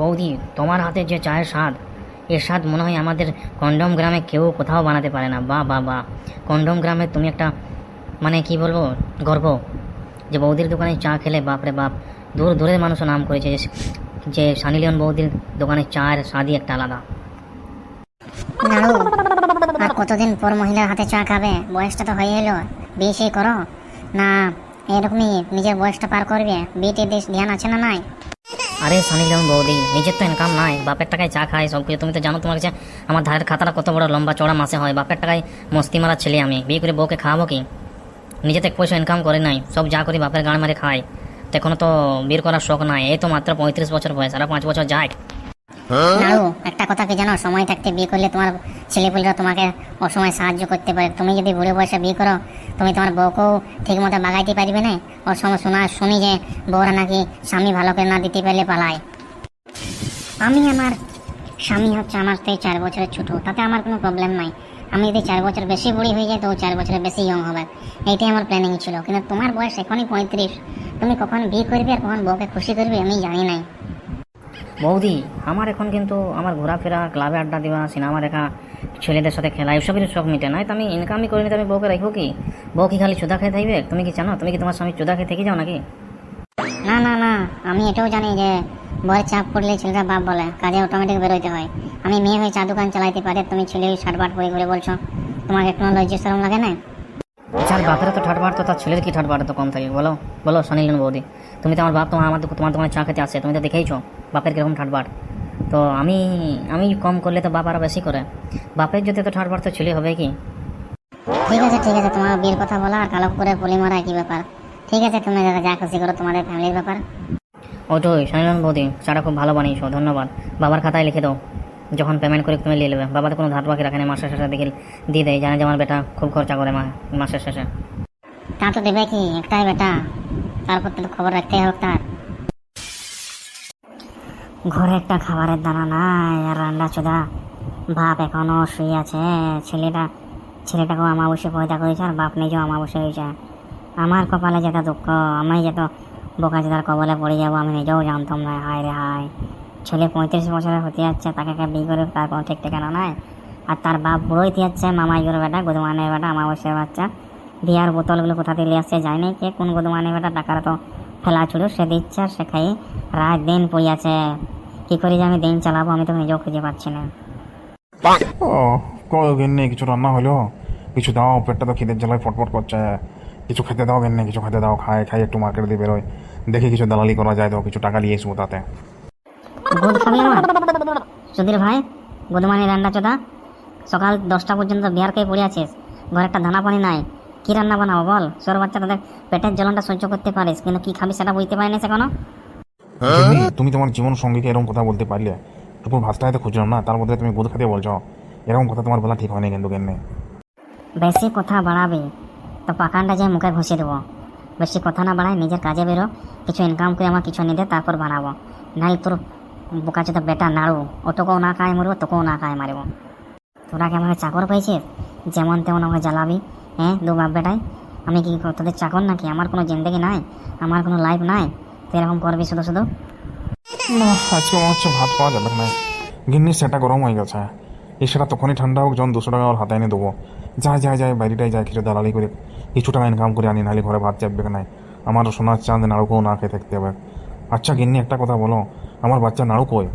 বৌদি, তোমার হাতে যে চায়ের স্বাদ, এর স্বাদ মনে হয় আমাদের কন্ডম গ্রামে কেউ কোথাও বানাতে পারে না। বা বা বা কন্ডম গ্রামে তুমি একটা মানে কি বলব, গর্ব। যে বৌদির দোকানে চা খেলে বাপরে বাপ, দূর দূরের মানুষও নাম করেছে যে যে সানি লিওন বৌদির দোকানে চায়ের স্বাদই একটা আলাদা। আর কতদিন পর মহিলার হাতে চা খাবে? বয়সটা তো হয়ে এলো, বিয়ে করো? না, এরকমই নিজের বয়সটা পার করবে? বিয়েতে ধ্যান আছে না নাই? আরে সানি যেমন বৌদি, নিজের তো ইনকাম নাই, বাপের টাকায় চা খায় সব কিছু। তুমি তো জানো তোমার কাছে আমার ধারের খাতাটা কত বড় লম্বা চড়া মাসে হয়। বাপের টাকায় মস্তি মারা ছেলে আমি। বিয়ে করে বউকে খাওয়াবো কি? নিজে তো এক পয়সা ইনকাম করে নাই, সব যা করি বাপের গাড় মারে খায় তো এখনও তো বের করার শখ নাই। এই তো মাত্র পঁয়ত্রিশ বছর বয়স, আর পাঁচ বছর যায়। নাড়ু একটা কথা কি জানো? সময় থাকতে বিয়ে করলে তোমার ছেলেপুলেরা তোমাকে অসময় সাহায্য করতে পারে। তুমি যদি বিয়ে করো, তুমি তোমার বউকেও ঠিক মতো বাগাইতে পারবে না? সময় শোনা শুনি যে বউরা নাকি স্বামী ভালো করে না দিতে পারলে পালায়। আমি আমার স্বামী হচ্ছে আমার থেকে চার বছরের ছোট, তাতে আমার কোনো প্রবলেম নাই। আমি যদি চার বছর বেশি বুড়ি হয়ে যাই, তো চার বছরের বেশি ইয়ং হবে। এইটাই আমার প্ল্যানিং ছিল। কিন্তু তোমার বয়স এখনই পঁয়ত্রিশ। তুমি কখন বিয়ে করবে আর কখন বউকে খুশি করবে আমি জানি নাই। বৌদি, আমার এখন কিন্তু আমার ঘোরাফেরা, ক্লাবে আড্ডা দেওয়া, সিনেমা দেখা, ছেলেদের সাথে খেলা এসবের শখ মিটে। নাই তো আমি ইনকামই করিনি তো আমি বউকে রাখব কি? বউ কি খালি চুদা খেয়ে থাকবে? তুমি কি জানো? তুমি কি তোমার স্বামী চুদা খেয়ে থেকে যাও নাকি? না না না, আমি এটাও জানি যে বয়ের চাপ পড়লে ছেলেরা বাপ বলে, কাজে অটোমেটিক বেরোতে হয়। আমি মেয়ে হয়ে চা দোকান চালাইতে পারি, তুমি ছেলে ষাট বাট পরে করে বলছো, তোমার একটু লজ্জা শরম লাগে না? যার বাপের তো ঠাট তো তার ছেলের কি ঠাট তো কম থাকে? বলো বলো সানিলেন বৌদি। তুমি তো আমার বাপ তোমার আমার তোমার তোমার চা খেতে আসে তুমি তো দেখেইছো বাপের কীরকম ঠাট তো আমি আমি কম করলে তো বাপ আরও বেশি করে। বাপের যদি তো ঠাট তো ছেলে হবে কি? ঠিক আছে ঠিক আছে তোমার বিয়ের কথা বলা আর কালো করে পুলি মারা কি ব্যাপার? ঠিক আছে তুমি দাদা যা খুশি করো তোমাদের ফ্যামিলির ব্যাপার। ওইটাই সানিলেন বৌদি চাটা খুব ভালো বানিয়েছো ধন্যবাদ। বাবার খাতায় লিখে দাও। যখন পেমেন্ট করে, তুমি নিয়ে নেবে। বাবা তো কোনো ধার বাকি রাখে না মাসের শেষে দেখে দিয়ে দেয়। জানে যে আমার বেটা খুব খরচা করে মাসের শেষে তা তো দেবে কি? একটাই বেটা। তারপর তো খবর রাখতেই হবে তার। ঘরে একটা খাবারের দানা নাই, আর রান্না চোদা। বাপ এখনও শুয়ে আছে, ছেলেটা, ছেলেটাকেও আমাবস্যা পয়দা করেছে, আর বাপ নিজেও আমাবস্যা হয়েছে। আমার কপালে যেটা দুঃখ, আমি যেত বোকা চোদার কবলে পড়ে যাব, আমি নিজেও জানতাম না, হায় রে হায়। ছেলে পঁয়ত্রিশ বছরের হতে যাচ্ছে, তাকে একটা বিয়ে করে তার কোনো ঠিক ঠিকানা নাই। আর তার বাপ বুড়ো বুড়োই যাচ্ছে মামাইগুর বেটা, গুদমানের বেটা আমাবস্যার বাচ্চা। বিয়ার বোতলগুলো কোথা থেকে আসছে যায়নি কে, কোন গুদমানের বেটা টাকার তো ফেলা ছিল সে দিচ্ছে আর সে খাই, রাত দিন পড়িয়াছে কি করে যে আমি দিন চালাবো, আমি তো নিজেও খুঁজে পাচ্ছি না। ও কদিন নেই কিছু রান্না হলো? কিছু দাও, পেটটা তো খিদের জ্বালায় ফটফট করছে। কিছু খেতে দাও গেন কিছু খেতে দাও খায় খাই, একটু মার্কেট দিয়ে বেরোয় দেখি কিছু দালালি করা যায় তো, কিছু টাকা নিয়ে আসব তাতে। গুদ খাবি আমার সুধীর ভাই গুদমানি রান্না চোদা সকাল দশটা পর্যন্ত বিহার খেয়ে পড়ে আছিস। ঘরে একটা দানা পানি নাই। কি রান্না বানাবো বল? সর বাচ্চা তাদের পেটের জ্বলনটা সহ্য করতে পারিস কিন্তু কি খাবি সেটা বুঝতে পারিনি গিন্নি, তুমি তোমার জীবন সঙ্গীকে এরকম কথা বলতে পারলে? দুপুর ভাতটা হয়তো খুঁজলাম না তার মধ্যে তুমি গুদ খেতে বলছো। এরকম কথা তোমার বলা ঠিক হয়নি কিন্তু গেন্নে বেশি কথা বাড়াবে তো পাকানটা যে মুখে ঘষে দেবো। বেশি কথা না বাড়াই নিজের কাজে বেরো কিছু ইনকাম করে আমার কিছু নিতে তারপর বানাবো নাহলে তোর বোকা চোদা বেটা নাড়ু ওটুকুও না খায় মরবো, তোকেও না খায় মারবো। তোরা কি আমাকে চাকর পেয়েছিস? যেমন তেমন আমাকে জ্বালাবি হ্যাঁ দু বাপ বেটাই? আমি কি তোদের চাকর নাকি? আমার কোনো জিন্দগি নাই, আমার কোনো লাইফ নাই, তুই এরকম করবি শুধু শুধু? আজকে মনে হচ্ছে ভাত পাওয়া যাবে না। গিন্নি, সেটা গরম হয়ে গেছে। এই সেটা তখনই ঠান্ডা হোক, যখন দুশো টাকা ওর হাতে এনে দেবো। যাই যাই যাই বাইরেটাই যাই, কিছু দালালি করে, কিছু টাকা ইনকাম করে আনি, নাহলে ঘরে ভাত চাপবে না আমারও সোনার চাঁদ, নাড়ুকেও না খেয়ে থাকতে হবে। আচ্ছা গিন্নি, একটা কথা বলো। আমার বাচ্চা নাড়ু কই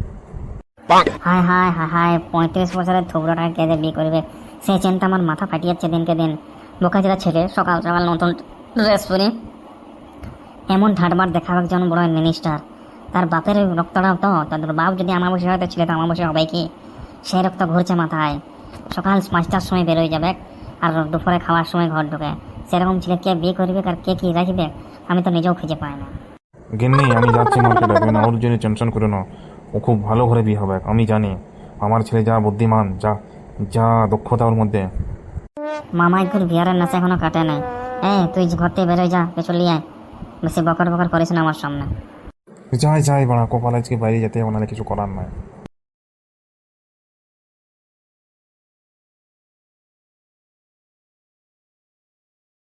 হায় হায় হায় হায় পঁয়ত্রিশ বছরের থুবড়োটাকে কেঁদে বিয়ে করবে। সেই চিন্তা আমার মাথা ফাটিয়ে যাচ্ছে দিনকে দিন। বোকা যেটা ছেড়ে সকাল সকাল নতুন ড্রেস পরে। এমন ঠাটবার দেখাবে একজন বড় মিনিস্টার। তার বাপের রক্তটাও তো তাদের বাপ যদি আমার বসে হয় তো ছেলে তো আমার বসে হবে কি? সেই রক্ত ঘুরছে মাথায়। সকাল পাঁচটার সময় বেরোয় যাবে আর দুপুরে খাওয়ার সময় ঘর ঢোকে। সেরকম ছেলে কে বিয়ে করবে আর কে কি রাখবে আমি তো নিজেও খুঁজে পাই না। গিন্নি আমি যাচ্ছি না ওকে ডাকবে না। ওর জন্য টেনশন করে নাও ও খুব ভালো ঘরে বিয়ে হবে আমি জানি। আমার ছেলে যা বুদ্ধিমান যা যা দক্ষতা ওর মধ্যে। মামা মামাইকুর বিয়ারের নাচে এখনও কাটে নাই। এই তুই ঘর থেকে বেরোয় যা পেছন লিয়ে আয়। বেশি বকর বকর করিস না আমার সামনে। যাই যাই বাড়া কপাল আজকে বাইরে যেতে হবে নাহলে কিছু করার নয়